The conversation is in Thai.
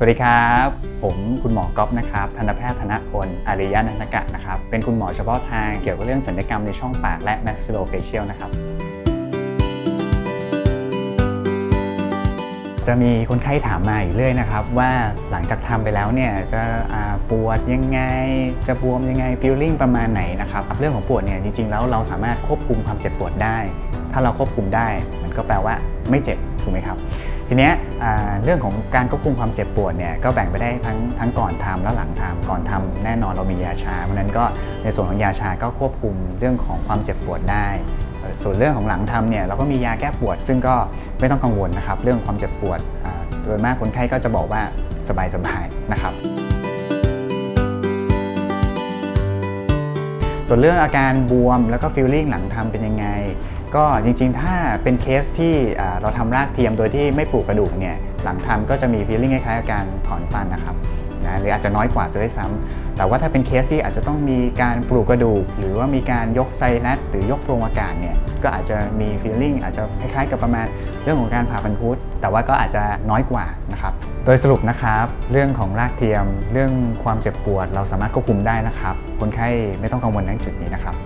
สวัสดีครับ ผมคุณหมอก๊อฟนะครับทันตแพทย์ธนพลอาริยนันกะนะครับ เป็นคุณหมอเฉพาะทางเกี่ยวกับเรื่องศัลยกรรมในช่องปากและ maxillofacial นะครับ จะมีคนไข้ถามมาอยู่เรื่อยนะครับ ว่าหลังจากทำไปแล้วเนี่ยจะปวดยังไง จะบวมยังไงฟีลลิ่งประมาณไหนนะครับ เรื่องของปวดเนี่ยจริงๆแล้วเราสามารถควบคุมความเจ็บปวดได้ ถ้าเราควบคุมได้มันก็แปลว่าไม่เจ็บถูกไหมครับ ทีเนี้ยเรื่องของการควบคุมความเจ็บปวดเนี่ยก็แบ่งไปได้ทั้งทั้งก่อนทำและหลังทำก่อนทำแน่นอนเรามียาชา เพราะนั้นก็ในส่วนของยาชาก็ควบคุมเรื่องของความเจ็บปวดได้ ส่วนเรื่องของหลังทำเนี่ยเราก็มียาแก้ปวด ซึ่งก็ไม่ต้องกังวลนะครับเรื่องความเจ็บปวดโดยมากคนไข้ก็จะบอกว่าสบายๆนะครับส่วนเรื่องอาการบวมแล้วก็ฟีลลิ่งหลังทำเป็นยังไง ก็จริงๆ ถ้าเป็นเคสที่เราทำรากเทียมโดยที่ไม่ปลูกกระดูกเนี่ยหลังทำก็จะมีฟีลลิ่งคล้ายๆอาการถอนฟันนะครับนะหรืออาจจะน้อยกว่าจะได้ซ้ำแต่ว่าถ้าเป็นเคสที่อาจจะต้องมีการปลูกกระดูก หรือว่ามีการยกไซนัสหรือยกโพรงอากาศเนี่ยก็อาจจะมีฟีลลิ่งอาจจะคล้ายๆกับประมาณเรื่องของการผ่าฟันคุดแต่ว่าก็อาจจะน้อยกว่านะครับโดยสรุปนะครับ เรื่องของรากเทียม เรื่องความเจ็บปวด เราสามารถควบคุมได้นะครับ คนไข้ไม่ต้องกังวลในจุดนี้นะครับ